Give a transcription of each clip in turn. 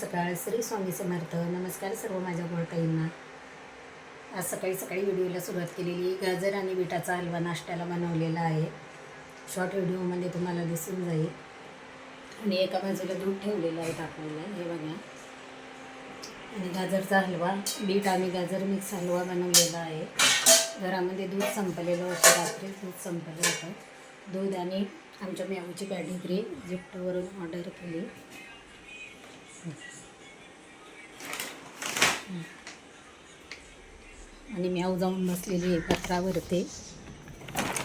सकाळ श्री स्वामी समर्थ. नमस्कार सर्व माझ्या गोळताईंना आज सकाळी सकाळी व्हिडिओला सुरुवात केलेली गाजर आणि बिटाचा हलवा नाश्त्याला बनवलेला आहे. शॉर्ट व्हिडिओमध्ये तुम्हाला दिसून जाईल. आणि एका बाजूला दूध ठेवलेलं आहे तापवायला हे बघा. आणि गाजरचा हलवा बीट आणि गाजर मिक्स हलवा बनवलेला आहे. घरामध्ये दूध संपलेलं होतं. रात्री दूध संपलं होतं. दूध आणि आमच्या मेवची पॅडिग्री जिफ्टवरून ऑर्डर केली. आणि म्याव जाऊन बसलेली आहे पत्रावरती.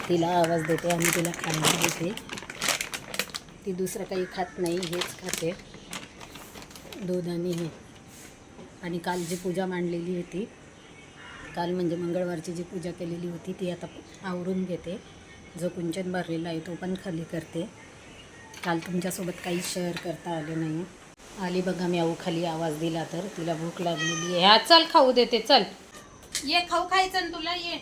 तिला आवाज देते आणि तिला खायला देते. ती दुसरं काही खात नाही हेच खाते. दूध आणि हे. आणि काल जी पूजा मांडलेली होती काल म्हणजे मंगळवारची जी पूजा केलेली होती ती आता आवरून घेते. जो कुंचन भरलेला आहे तो पण खाली करते. काल तुमच्यासोबत काही शेअर करता आले नाही. आली बघा मी आऊ खाली आवाज दिला तर तिला भूक लागलेली आहे. हा चल खाऊ देते चल. ये खाऊ खायचं तुला ये.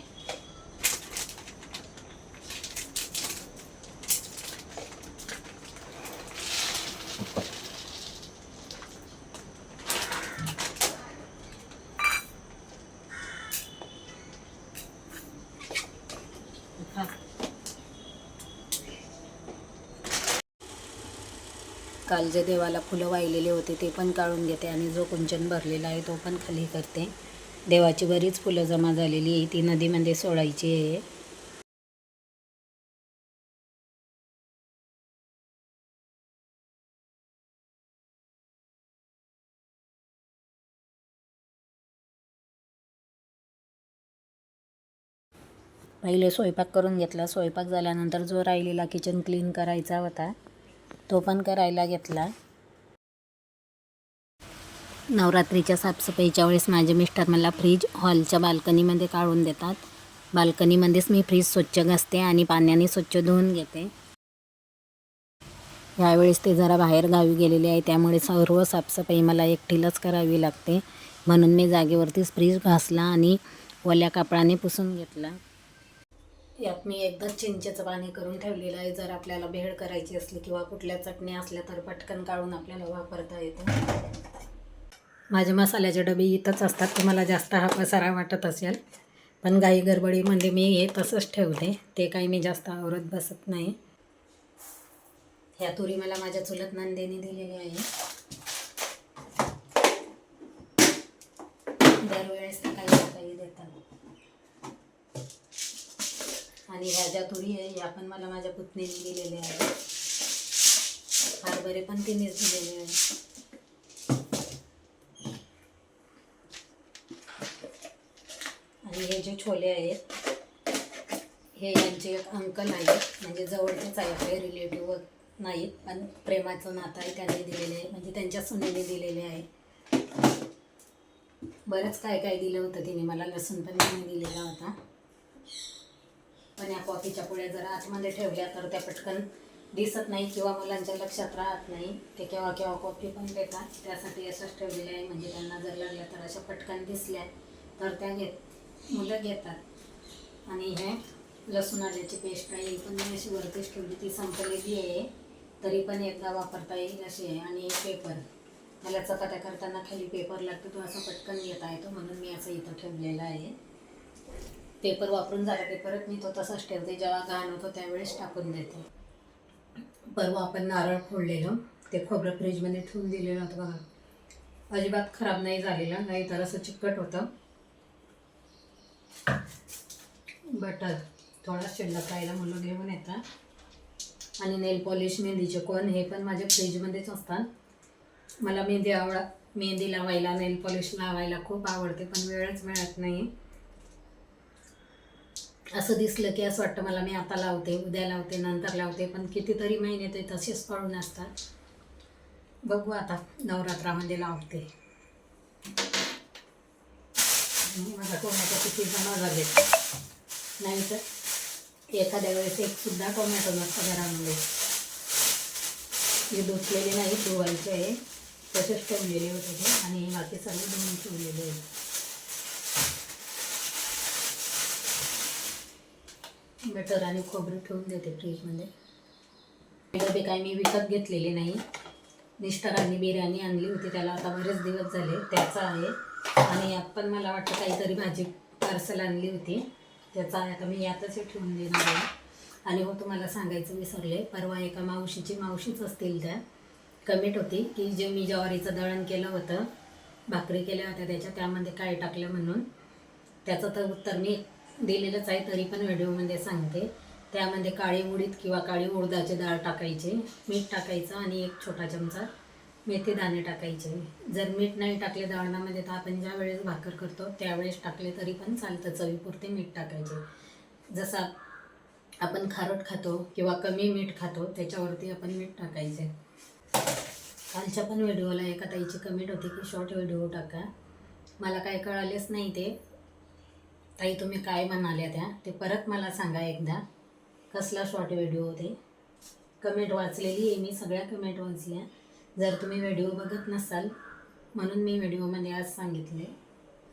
काल जे देवाला फुलं वाहिलेले होते ते पण काढून घेते आणि जो कुंचन भरलेला आहे तो पण खाली करते. देवाची बरीच फुलं जमा झालेली आहे. ती नदीमध्ये सोडायची आहे. पहिले स्वयंपाक करून घेतला. स्वयंपाक झाल्यानंतर जो राहिलेला किचन क्लीन करायचा होता तो पण करायला घेतला. नवरात्रीच्या साफसफाईच्या वेळेस माझे मिस्टर मला फ्रीज हॉलच्या बाल्कनीमध्ये काढून देतात. बाल्कनीमध्येच मी फ्रीज स्वच्छ घासते आणि पाण्याने स्वच्छ धुवून घेते. यावेळेस ते जरा बाहेर गावी गेलेले आहे त्यामुळे सर्व साफसफाई मला एकटीलाच करावी लागते. म्हणून मी जागेवरतीच फ्रीज घासला आणि ओल्या कापडाने पुसून घेतला. यात मी एकदाच चिंचेचं पाणी करून ठेवलेलं आहे. जर आपल्याला भेळ करायची असली किंवा कुठल्या चटणी असल्या तर पटकन काढून आपल्याला वापरता येतं. माझे मसाल्याचे डबे इथंच असतात. तुम्हाला जास्त हा पसारा वाटत असेल. पण गाई गडबडीमध्ये म्हणजे मी हे तसंच ठेवते. ते काही मी जास्त आवरत बसत नाही. ह्या तुरी मला माझ्या चुलत नंदेने दिलेली आहे. दरवेळेस काही ना काही देतात आणि ह्या ज्या तुरी आहे ह्या पण मला माझ्या पुतणीने दिलेल्या आहे. हरभरे पण तिनेच दिलेले आहे. आणि हे जे छोले आहेत हे यांचे एक अंकल आहेत म्हणजे जवळचेच आहे काही रिलेटिव्ह नाहीत पण प्रेमाचं नातं आहे त्यांनी दिलेले आहे म्हणजे त्यांच्या सुनेने दिलेले आहे. बरंच काय काय दिलं होतं तिने मला लसूण पण तिने दिलेला होता. पण या कॉफीच्या पुढे जर आतमध्ये ठेवल्या तर त्या पटकन दिसत नाही किंवा मुलांच्या लक्षात राहत नाही. ते केव्हा केव्हा कॉफी पण देतात. त्यासाठी असंच ठेवलेलं आहे. म्हणजे त्यांना जर लागल्या तर अशा पटकन दिसल्या तर त्या घेत मुलं घेतात. आणि हे लसूण आल्याची पेस्ट आहे. ही पण मी अशी वरतीच ठेवली. ती संपलेली आहे. तरी पण एकदा वापरता येईल अशी आहे. आणि एक पेपर. मला चपात्या करताना खाली पेपर लागतो तो असा पटकन घेता येतो म्हणून मी असं इथं ठेवलेलं आहे. पेपर वापरून झाला की परत मी तो तसाच ठेवते जेव्हा घाण होतो त्यावेळेस टाकून देते. परवा आपण नारळ फोडलेलं ते खोबरं फ्रीजमध्ये ठेवून दिलेलं होतं बघा. अजिबात खराब नाही झालेलं नाही तर असं चिकट होतं. बटर थोडा शिल्लक राहिला मुलं घेऊन येतात. आणि नेल पॉलिश मेहंदीचे कोण हे पण माझ्या फ्रीजमध्येच असतात. मला मेहंदी आवडा मेहंदी लावायला नेल पॉलिश लावायला खूप आवडते पण वेळच मिळत नाही. असं दिसलं की असं वाटतं मला मी आता लावते उद्या लावते नंतर लावते पण कितीतरी महिने ते तसेच पडून असतात. बघू आता नवरात्रामध्ये लावते. माझा टोमॅटो किती जमा झाले नाही तर एखाद्या वेळेस एक सुद्धा टोमॅटो नसतं घरामध्ये. हे धुतलेले नाही धुवायचे आहे. तसेच ठेवलेले होते ते आणि बाकी सगळे धुवून ठेवलेले आहे बटर आणि खोबरं ठेवून देते फ्रीजमध्ये डबे काय मी विकत घेतलेले नाही. मिस्टरांनी बिर्याणी आणली होती त्याला आता बरेच दिवस झाले त्याचा आहे. आणि यात पण मला वाटतं काहीतरी भाजी पार्सल आणली होती. त्याचा आहे आता मी यातच ठेवून देणार आहे. आणि हो तुम्हाला सांगायचं विसरले परवा एका मावशीची मावशीच असतील त्या. कमेंट होती की जे मी ज्वारीचं दळण केलं होतं भाकरी केल्या होत्या त्याच्या त्यामध्ये काय टाकलं म्हणून. त्याचं तर उत्तर मी दिलेलंच आहे तरी पण व्हिडिओमध्ये सांगते. त्यामध्ये काळी उडीद किंवा काळी उडदाचे डाळ टाकायची मीठ टाकायचं आणि एक छोटा चमचा मेथी दाणे टाकायचे. जर मीठ नाही टाकले दाळणामध्ये तर आपण ज्या वेळेस भाकर करतो त्यावेळेस टाकले तरी पण चालतं. चवीपुरते मीठ टाकायचे. जसा आपण खारट खातो किंवा कमी मीठ खातो त्याच्यावरती आपण मीठ टाकायचे. कालच्या पण व्हिडिओला एका ताईची कमेंट होती की शॉर्ट व्हिडिओ टाका. मला काय कळालेच नाही ते. ताई तुम्ही काय म्हणाल्या त्या? ते परत मला सांगा एकदा. कसला शॉर्ट व्हिडिओ होते कमेंट वाचलेली आहे मी सगळ्या कमेंट वाचल्या. जर तुम्ही व्हिडिओ बघत नसाल म्हणून मी व्हिडिओमध्ये आज सांगितले.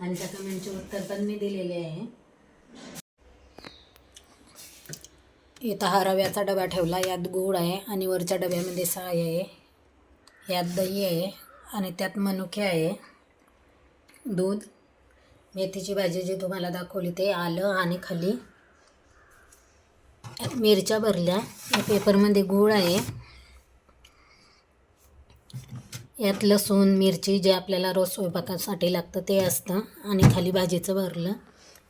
आणि त्या कमेंटचे उत्तर पण मी दिलेले आहे. इथं हा रव्याचा डबा ठेवला यात गूळ आहे आणि वरच्या डब्यामध्ये साय आहे. यात दही आहे आणि त्यात मनुके आहे. दूध मेथीची भाजी जी तुम्हाला दाखवली ते आलं आणि खाली मिरच्या भरल्या. या पेपरमध्ये गूळ आहे. यात लसूण मिरची जे आपल्याला रोज स्वयंपाकासाठी लागतं ते असतं. आणि खाली भाजीचं भरलं.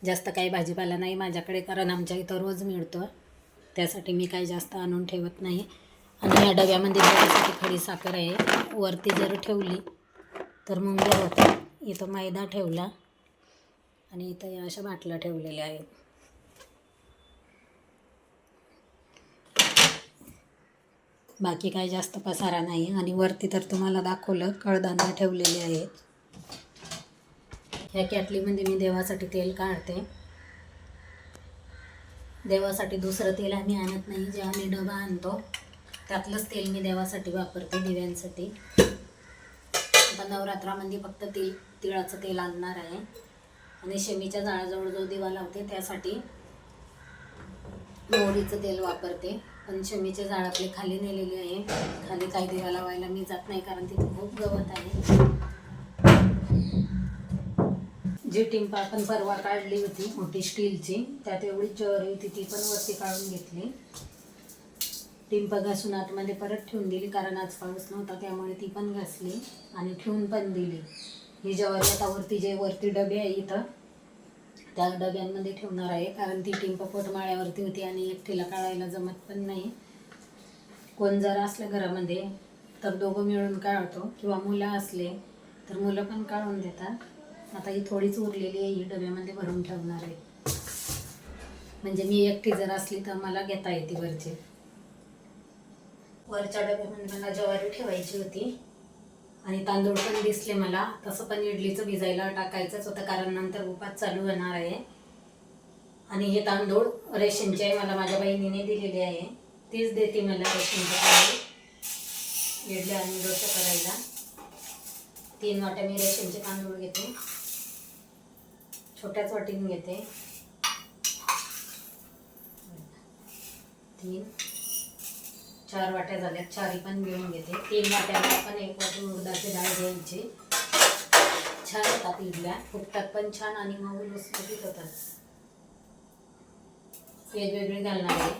जास्त काही भाजीपाला नाही माझ्याकडे कारण आमच्या इथं रोज मिळतो. त्यासाठी मी काही जास्त आणून ठेवत नाही. आणि या डब्यामध्ये जरासाठी खडी साखर आहे. वरती जर ठेवली तर मुंग्या होतं. इथं मैदा ठेवला. आणि इथं या अशा बाटल्या ठेवलेल्या आहेत. बाकी काही जास्त पसारा नाही. आणि वरती तर तुम्हाला दाखवलं कडधान्य ठेवलेले आहेत. ह्या कॅटलीमध्ये मी देवासाठी तेल काढते. देवासाठी दुसरं तेल आम्ही आणत नाही. जे आम्ही डबा आणतो त्यातलंच तेल मी देवासाठी वापरते दिव्यांसाठी. आता नवरात्रामध्ये फक्त तेल तिळाचं तेल आणणार आहे. आणि शेमीच्या जाळाजवळ जो दिवा लावते त्यासाठी मोहरीचं तेल वापरते. पण शमीचे झाड खाली नेलेली आहे. खाली काही दिवा लावायला मी जात नाही कारण तिथे खूप गवत आहे. जी टिंप आपण परवा काढली होती मोठी स्टीलची त्यात एवढी चर होती ती पण वरती काढून घेतली. टिंप घासून आतमध्ये परत ठेवून दिली कारण आज पाऊस नव्हता त्यामुळे ती पण घासली आणि ठेवून पण दिली. ही ज्वारी आता वरती जे वरती डबे आहे इथं त्या डब्यांमध्ये ठेवणार आहे. कारण ती टिंप पोटमाळ्यावरती होती आणि एकटीला काढायला जमत पण नाही. कोण जर असलं घरामध्ये तर दोघं मिळून काढतो. किंवा मुलं असले तर मुलं पण काढून देतात. आता ही थोडीच उरलेली आहे ही डब्यामध्ये भरून ठेवणार आहे. म्हणजे मी एकटी जर असली तर मला घेता येते वरचे. वरच्या डब्यामध्ये मला ज्वारी ठेवायची होती. आणि तांदूळ पण दिसले मला. तसं पण इडलीचं भिजायला टाकायचंच होतं कारण नंतर उपास चालू होणार आहे. आणि हे तांदूळ रेशनचे आहे. मला माझ्या बहिणीने दिलेले आहे. तीच देते मला रेशनचे तांदूळ. इडली आणि डोसा करायला. तीन वाट्या मी रेशनचे तांदूळ घेते. छोट्याच वाटीने घेते. तीन. चार वाट्या झाल्या चारी पण घेऊन घेते. तीन वाट्याला पण एक वाटी उडदाची डाळ घ्यायची. छान होतात इडल्या. फुटतात पण छान आणि मऊ लुसलुसीत होतात वेगवेगळी घालणार आहे.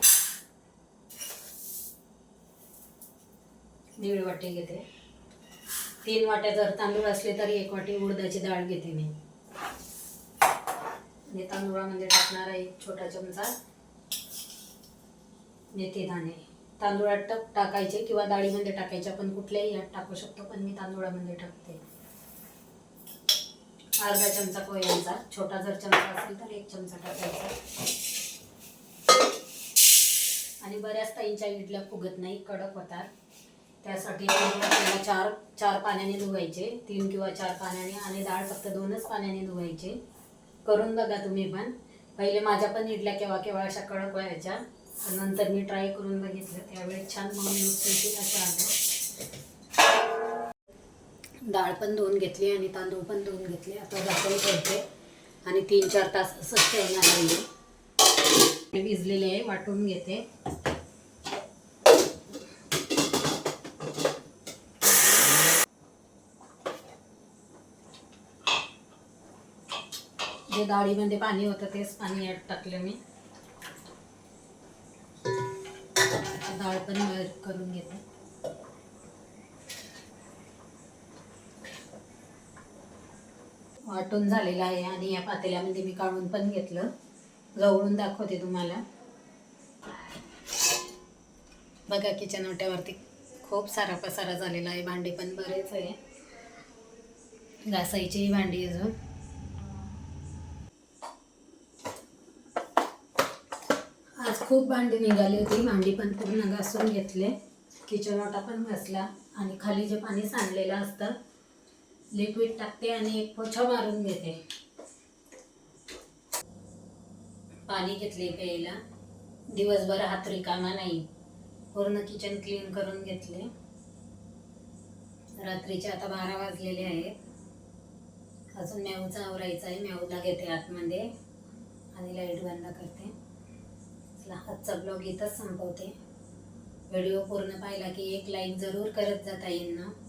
दीड वाटी घेते. तीन वाट्या जर तांदूळ असले तरी एक वाटी उडदाची डाळ घेते मी. तांदुळामध्ये तांदूळामध्ये टाकणार आहे एक छोटा चमचा. मेथी दाणे तांदूळात टक टाकायचे किंवा डाळीमध्ये टाकायचे. आपण कुठल्याही यात टाकू शकतो पण मी तांदूळामध्ये टाकते. अर्धा चमचा पोह्यांचा छोटा जर चमचा असेल तर एक चमचा टाकायचा. आणि बऱ्याच ताईंच्या इडल्या फुगत नाही कडक होतात. त्यासाठी आपल्याला चार चार पाण्याने धुवायचे. तीन किंवा चार पाण्याने आणि डाळ फक्त दोनच पाण्याने धुवायचे. करून बघा तुम्ही पण. पहिले माझ्या पण इडल्या केव्हा केव्हा अशा कडक व्हायच्या. नंतर मी ट्राय करून बघितलं. त्यावेळेस छान म्हणून असं आलं. डाळ पण धुवून घेतली आणि तांदूळ पण धुवून घेतले. आता झाकण ठेवते. आणि तीन चार तास असंच ठेवणार आहे भिजलेले आहे वाटून घेते. जे डाळीमध्ये पाणी होतं तेच पाणी यात टाकलं मी. डाळ पण करून घेते. वाटून झालेलं आहे आणि या पातेल्यामध्ये मी काढून पण घेतलं. गवळून दाखवते तुम्हाला. बघा किचन ओट्यावरती खूप सारा पसारा झालेला आहे. भांडी पण बरेच आहे. घासाईचीही भांडी अजून आज खूप भांडी निघाली होती. भांडी पण पूर्ण घासून घेतले. किचन ओटा पण घासला आणि खाली जे पाणी सांडलेलं असतं लिक्विड टाकते आणि एक पोछा मारून घेते. पाणी घेतले प्यायला. दिवसभर हात रिकामा नाही. पूर्ण किचन क्लीन करून घेतले. रात्रीचे आता बारा वाजलेले आहेत. अजून म्याऊचा आवरायचा आहे. म्याऊला घेते आतमध्ये आणि लाइट बंद करते. चला आजचा ब्लॉग इथंच संपवते. व्हिडिओ पूर्ण पाहिला की एक लाईक जरूर करत जा ना?